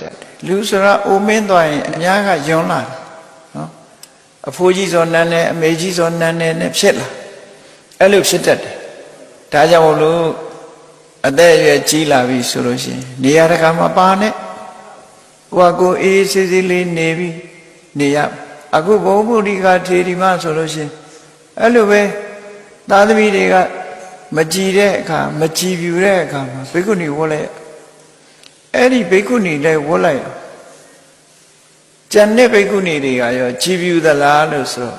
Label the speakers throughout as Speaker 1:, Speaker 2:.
Speaker 1: တယ်လူဆိုတာအိုမင်းသွားရင်အများကယွန်းလာတယ်နော်အဖိုးကြီးစောနန်းနဲ့အမေကြီးစောနန်းနဲ့နဲ့ဖြစ်လာအဲ့လိုဖြစ်တတ်တယ်ဒါကြောင့်မို့လို့အသက်အရွယ်ကြီးလာပြီဆိုလို့ရှိရင်နေရာတကာမှာပါနဲ့ကိုကကိုအေးအေးဆေးဆေးလေးနေပြီနေရအခုဘုံဗုဒ္ဓကထေရီမဆိုလို့ရှိရင်အဲ့လိုပဲသားသမီးတွေကမကြည်တဲ့အခါမကြည်ပြူတဲ့အခါမှာဘိက္ခုနီဝတ်လိုက် အဲ့ဒီဘိက္ခုနီလည်းဝတ်လိုက်ကျန်တဲ့ဘိက္ခုနီတွေကရောကြည်ပြူသလားလို့ဆိုတော့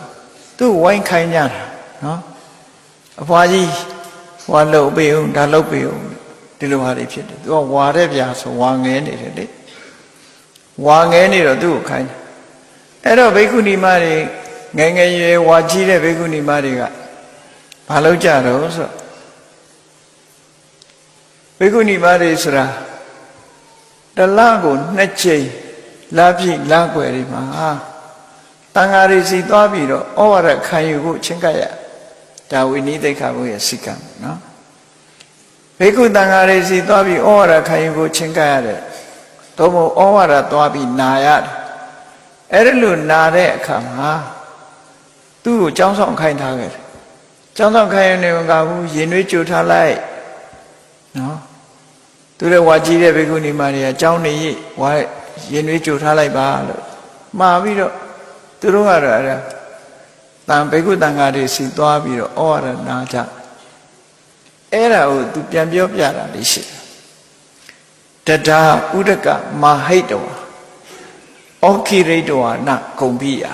Speaker 1: သူ့ဝိုင်းခိုင်းကြတာနော်အဖွားကြီးဟွာလှုပ်ပေးအောင်ဒါလှုပ်ပေးအောင်ဒီလိုဟာတွေဖြစ်တယ်သူကဝါတဲ့ပြာဆိုဝါငဲနေတယ်လေဝါငဲနေတော့သူ့ကိုခိုင်းတယ်အဲ့တော့ဘိက္ခုနီမတွေငယ်ငယ်ရွယ်ဝါကြီးတဲ့ဘိက္ခုနီမတွေကဘာလုပ်ကြတော့ဆိုတော့ဘိက္ခုနီမတွေဆိုတာ တစ်လကိုနှစ်ချိန်လာပြည့်လာွယ်တွေမှာတန်ဃာတွေစီသွားပြီးတော့ဩဝါဒခံယူဖို့ချင်းကပ်ရဒါဝိနည်းသိက္ခာဘုရဲ့စိတ်ကံနော်ဘိက္ခုတန်ဃာတွေစီသွားပြီးဩဝါဒခံယူဖို့ချင်းကပ်ရတယ်သို့မဟုတ်ဩဝါဒသွားပြီးနာရတယ်အဲ့ဒါလို့နာတဲ့အခါမှာသူ့ကိုကြောင်းဆောင်ခိုင်းထားခဲ့တယ်ကြောင်းဆောင်ခိုင်းရနေမကဘူးရင်နှွေးကြိုထားလိုက်နော် သူတဲ့ဝါကြီးတဲ့ဘေကုဏီမတွေကအကြောင်းနေရဝါရင်နှွေးကြိုထားလိုက်ပါလို့မှာပြီးတော့သူတို့ကတော့အဲ့ဒါတန်ဘေကုတန်ဃာတွေစီသွားပြီးတော့ဩဝါဒနာကြအဲ့ဒါကိုသူပြန်ပြောပြတာလေးရှိတယ်တဒါဥဒကမဟိတဝါဩခိရိတဝါနဂုံပိယာ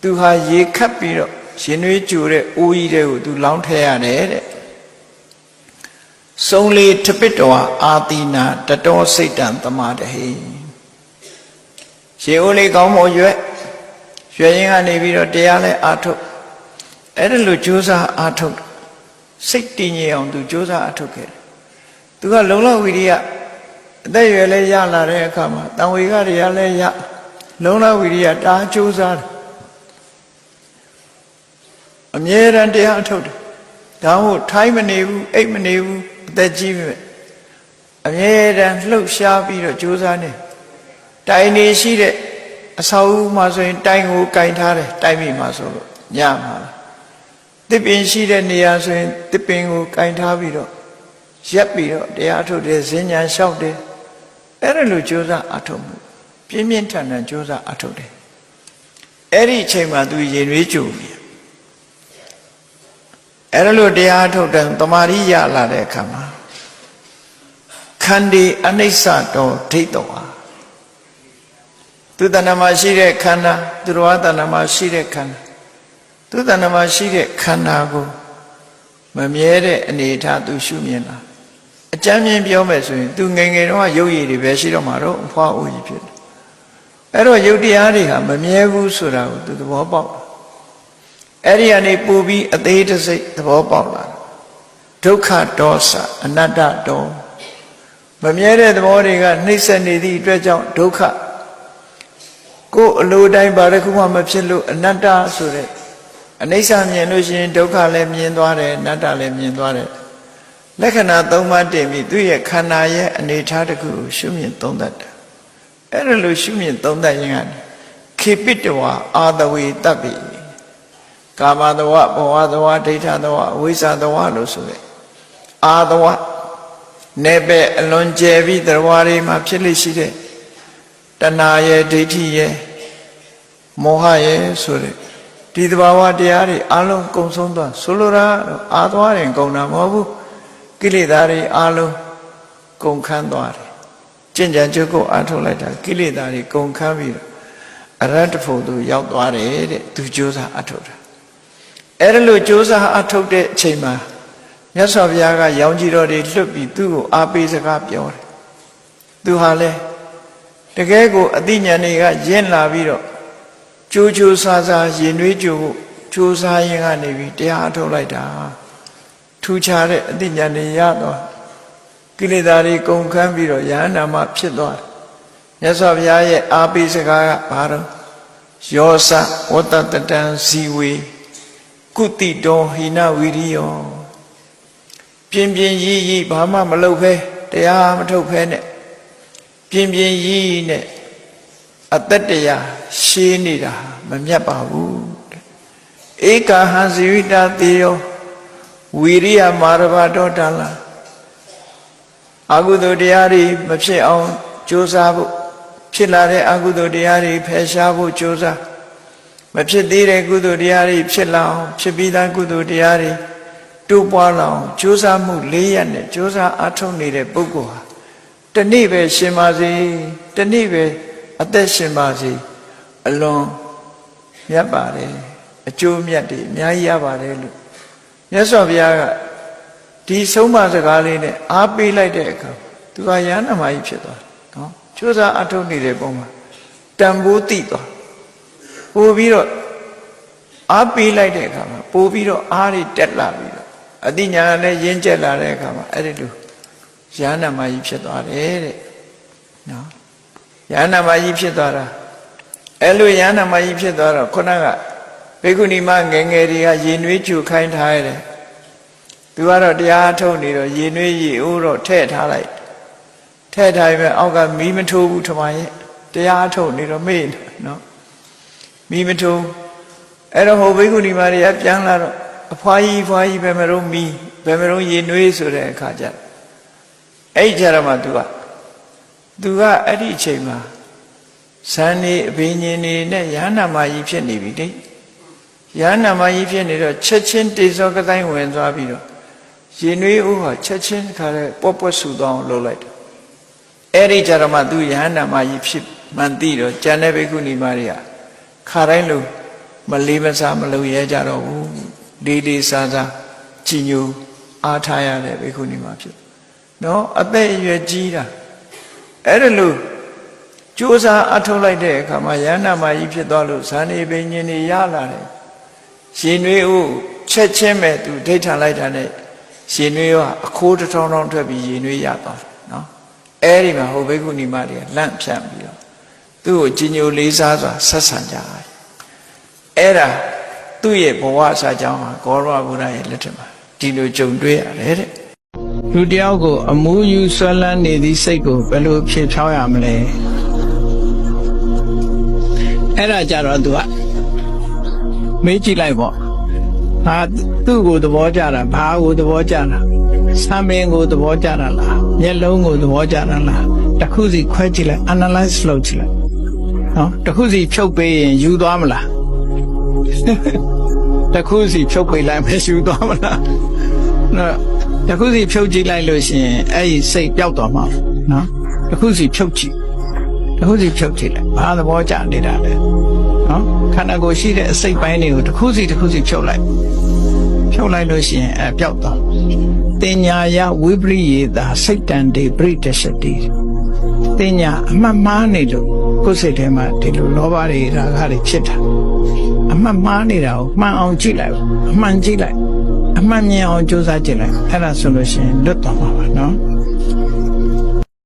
Speaker 1: သူဟာရေခတ်ပြီးတော့ရင်နှွေးကြိုတဲ့အိုးကြီးတဲ့ကိုသူလောင်းထည့်ရတယ်တဲ့ စုံလေထပစ်တော်အာတိနာတတော်စိတ်တံသမာတဟိရေအိုးလေးကောင်းမွန်ရွက်ရွက်ရင်ကနေပြီးတော့တရားလဲအာထုတ်အဲ့ဒါလိုကြိုးစားအာထုတ်စိတ်တည်ငြိမ်အောင်သူကြိုးစားအာထုတ်ခဲ့တယ်သူကလုံလောက်ဝိရိယအသက်ရွယ်လဲရလာတဲ့အခါမှာတံဝေကတွေကလည်းရလုံလောက်ဝိရိယတားကြိုးစားတယ်အမြဲတမ်းတရားအထုတ်တယ်ဒါမှမဟုတ်ထိုင်းမနေဘူးအိတ်မနေဘူးအ သက်ကြီးပြီအမြဲတမ်းလှုပ်ရှားပြီးတော့ကြိုးစားနေတိုင်နေရှိတဲ့အဆောက်အဦမှာဆိုရင် တိုင်ကိုကင်ထားတယ်တိုင်မိမှာဆိုလို့ညမှာတစ်ပင်ရှိတဲ့နေရာဆိုရင်တစ်ပင်ကိုကင်ထားပြီးတော့ရက်ပြီးတော့တရားအထုတ်တယ်ဈဉ္ညာလျှောက်တယ်အဲ့ဒါလိုကြိုးစားအထုတ်မှုပြင်းပြင်းထန်ထန်ကြိုးစားအထုတ်တယ်အဲ့ဒီအချိန်မှာသူရင်ရွေးကြုံနေ အဲ့ဒါလို့တရားထုတ်တယ်တမာရိရလာတဲ့အခါမှာခန္ဒီအနိစ္စတော်ဒိဋ္ဌောဟာသူတဏ္ဍမှာရှိတဲ့ခန္ဓာသူတော်ဝတဏ္ဍမှာရှိတဲ့ခန္ဓာသူတဏ္ဍမှာရှိတဲ့ခန္ဓာကိုမမြဲတဲ့အနေအထားသူရှုမြင်လာအကြမ်းမြင်ပြောမယ်ဆိုရင်သူငယ်ငယ်တော့ရုပ်ရည်တွေပဲရှိတော့မှာတော့ဖွားအိုကြီးဖြစ်တယ်အဲ့တော့ယုတ်တရားတွေဟာမမြဲဘူးဆိုတာကိုသူသဘောပေါက် အဲ့ဒီကနေပူပြီးအသေးတစိတ်သဘောပေါက်လာဒုက္ခဒေါသအနတ္တဒေါမမြဲတဲ့သဘောတွေကနှိမ့်ဆက်နေသည့်အတွက်ကြောင့်ဒုက္ခကိုယ်အလိုတိုင်းဘာတစ်ခုမှမဖြစ်လို့အနတ္တဆိုတဲ့အနိစ္စမြင်လို့ရှိရင်ဒုက္ခလည်းမြင်သွားတယ်အနတ္တလည်းမြင်သွားတယ်လက္ခဏာ၃ပါးတင်ပြီးသူ့ရဲ့ခန္ဓာရဲ့အနေအထားတစ်ခုကိုရှုမြင်သုံးသပ်တယ်အဲ့ဒါလို့ရှုမြင်သုံးသပ်ရင်ကနေခေပိတဝါအာတဝေတပ်ပြီ ကာမတဝဘဝတဝဒိဋ္ဌတဝအဝိဇ္ဇတဝလို့ဆိုတဲ့အာတဝနေပဲအလွန်ကျယ်ပြီးတရားတွေမှာဖြစ်လိရှိတဲ့တဏှာရဲ့ဒိဋ္ဌိရဲ့မောဟရဲ့ဆိုတဲ့ဒီသဘာဝတရားတွေအလုံးကုံဆုံးသွားဆိုလိုတာအာသွားရင်ကုံတာမဟုတ်ဘူးကိလေသာတွေအလုံးကုံခန်းသွားတယ်ကျင့်ကြံကြုတ်ကိုအားထုတ်လိုက်တာကိလေသာတွေကုံခန်းပြီးတော့အရတ္တဖို့သူရောက်သွားတယ်တဲ့သူကြိုးစားအထုတ်တာ အဲ့ဒါလို့ကြိုးစားအထုတ်တဲ့အချိန်မှာမြတ်စွာဘုရားကရောင်ကြီးတော်တွေလွတ်ပြီးသူ့ကိုအားပေးစကားပြောတယ်သူဟာလဲတကယ်ကိုအသိဉာဏ်တွေကရင့်လာပြီးတော့ကြိုးကြိုးစားစားရင်နှွေးကြိုးကိုကြိုးစားရင်ကနေပြီးတရားအထုတ်လိုက်တာထူခြားတဲ့အသိဉာဏ်တွေရတော့ကိလေသာတွေကုန်ခန်းပြီးတော့ယဟန္တာမဖြစ်သွားတယ်မြတ်စွာဘုရားရဲ့အားပေးစကားကဘာတော့ယောစဝတ္တတတံဇီဝေ ကုတိတောဟိနဝိရိယောပြင်းပြင်းရည်ရည်ဘာမှမလုပ်ဖဲတရားမထုတ်ဖဲနဲ့ပြင်းပြင်းကြီးနဲ့အသက်တရားရှင်းနေတာမမြတ်ပါဘူးတဲ့ဧကာဟံဇိဝိတာတေယောဝီရိယမာရဘတောတလာအကုသိုလ်တရားတွေမဖြစ်အောင်ကြိုးစားဖို့ဖြစ်လာတဲ့အကုသိုလ်တရားတွေဖယ်ရှားဖို့ကြိုးစား မဖြစ်သေးတဲ့ကုသိုလ်တရားတွေဖြစ်လာအောင်ဖြစ်ပြီးသားကုသိုလ်တရားတွေတိုးပွားလာအောင်ကြိုးစားမှု၄ရက်နဲ့ကြိုးစားအားထုတ်နေတဲ့ပုဂ္ဂိုလ်ဟာတနေ့ပဲရှင်ပါစေတနေ့ပဲအသက်ရှင်ပါစေအလွန်မြတ်ပါတယ်အကျိုးမြတ်တွေအများကြီးရပါတယ်လို့မြတ်စွာဘုရားကဒီဆုံးမစကားလေးနဲ့အားပေးလိုက်တဲ့အခါသူကရဟန္တာမကြီးဖြစ်သွားတယ်နော်ကြိုးစားအားထုတ်နေတဲ့ပုံမှာတန်ဖိုးတိသွား ပို့ပြီးတော့အားပေးလိုက်တဲ့အခါမှာပို့ပြီးတော့အားတွေတက်လာပြီးတော့အတိညာနဲ့ရင်းကျက်လာတဲ့အခါမှာအဲ့ဒီလိုရဟန္တာမကြီးဖြစ်သွားတယ်တဲ့နော်ရဟန္တာမကြီးဖြစ်သွားတာအဲ့လိုရဟန္တာမကြီးဖြစ်သွားတော့ခုနကဘေကုဏီမငယ်ငယ်တွေကရင်နွေးချူခိုင်းထားရတယ်သူကတော့တရားထုတ်နေတော့ရင်နွေးရီအိုးတော့ထဲ့ထားလိုက်ထဲ့ထားရင်အောက်ကမီးမထိုးဘူးထမရဲ့တရားထုတ်နေတော့မေ့နေနော် မီးမထိုးအဲ့တော့ဟိုဘေကုဏီမတွေကပြန်လာတော့အဖွားကြီးဖွားကြီးဘယ်မလို့မီးဘယ်မလို့ရင်နွေးဆိုတဲ့အခါကျအဲ့ကြတော့မှ तू က तू ကအဲ့ဒီအချိန်မှာဇန်နေအဘိညာဉ်နေနဲ့ရဟန္တာမကြီးဖြစ်နေပြီလေရဟန္တာမကြီးဖြစ်နေတော့ချက်ချင်းတေဇောကတိုင်းဝင်သွားပြီးတော့ရင်နွေးဥဟာချက်ချင်းခါတဲ့ပွက်ပွက်ဆူသွားအောင်လုပ်လိုက်တယ်အဲ့ဒီကြတော့မှ तू ရဟန္တာမကြီးဖြစ်မှန်သိတော့ကျန်တဲ့ဘိက္ခုနီမတွေက ခါတိုင်းလို့မလေးမစားမလုပ်ရဲကြတော့ဘူးလေးလေးစားစားကြည်ညိုအားထားရတဲ့ဘိက္ခုနီမဖြစ်နော်အသက်အရွယ်ကြီးတာအဲ့ဒါလို့ကြိုးစားအထုတ်လိုက်တဲ့အခါမှာယန္နာမကြီးဖြစ်သွားလို့ဇာနေပင်ញင်နေရလာတယ်ရှင်နွေးဦးချက်ချင်းပဲသူဒိဋ္ဌာန်လိုက်တာနဲ့ရှင်နွေးကအခိုးတစ်ထောင်ထောင်ထွက်ပြီးရင်နွေးရသွားတယ်နော်အဲ့ဒီမှာဟိုဘိက္ခုနီမတွေကလန့်ဖြန့်ပြီးတော့ သူ့ကိုကြီးညိုလေးစားစွာဆက်ဆံကြတယ်အဲ့ဒါသူ့ရဲ့ဘဝအစာကြောင်းဟာဂေါရဝဘုရားရဲ့လက်ထက်မှာဒီလိုကြုံတွေ့ရတယ်တဲ့လူတယောက်ကို အမှုယူဆွဲလန်းနေသည့်စိတ်ကိုဘယ်လိုဖြေဖြောင်းရမလဲအဲ့ဒါကြတော့ तू ကမေးကြည့်လိုက်ပေါ့ဟာသူ့ကိုသဘောကျတာဘာကိုသဘောကျတာဆံမင်းကိုသဘောကျတာလားမျက်လုံးကိုသဘောကျတာလားတစ်ခုစီခွဲကြည့်လိုက် analyze လုပ်ကြည့်လိုက် နော်တစ်ခုစီဖြုတ်ပေးရင်ယူသွားမလားတစ်ခုစီဖြုတ်ပေးလိုက်မယ်ယူသွားမလားနော်တစ်ခုစီဖြုတ်ကြည့်လိုက်လို့ရှိရင်အဲ့ဒီစိတ်ပျောက်သွားမှာနော်တစ်ခုစီဖြုတ်ကြည့်တစ်ခုစီဖြုတ်ကြည့်လိုက်ဘာသဘောကျနေတာလဲနော်ခန္ဓာကိုယ်ရှိတဲ့အစိတ်ပိုင်းတွေကိုတစ်ခုစီတစ်ခုစီဖြုတ်လိုက်ဖြုတ်လိုက်လို့ရှိရင်အဲပျောက်သွားတင်ညာယဝိပရိယေတာစိတ်တန်တေပရိတရှတိတင်ညာအမှတ်မှားနေလို့ ကိုယ်စိတ်ထဲမှာဒီလိုလောဘတွေရာဂတွေဖြစ်တာအမှတ်မှားနေတာကိုမှန်အောင်ကြည့်လိုက်အမှန်ကြည့်လိုက်အမှန်မြင်အောင်ကြိုးစားကြည့်လိုက်အဲ့ဒါဆိုလို့ရှိရင်လွတ်သွားမှာပါ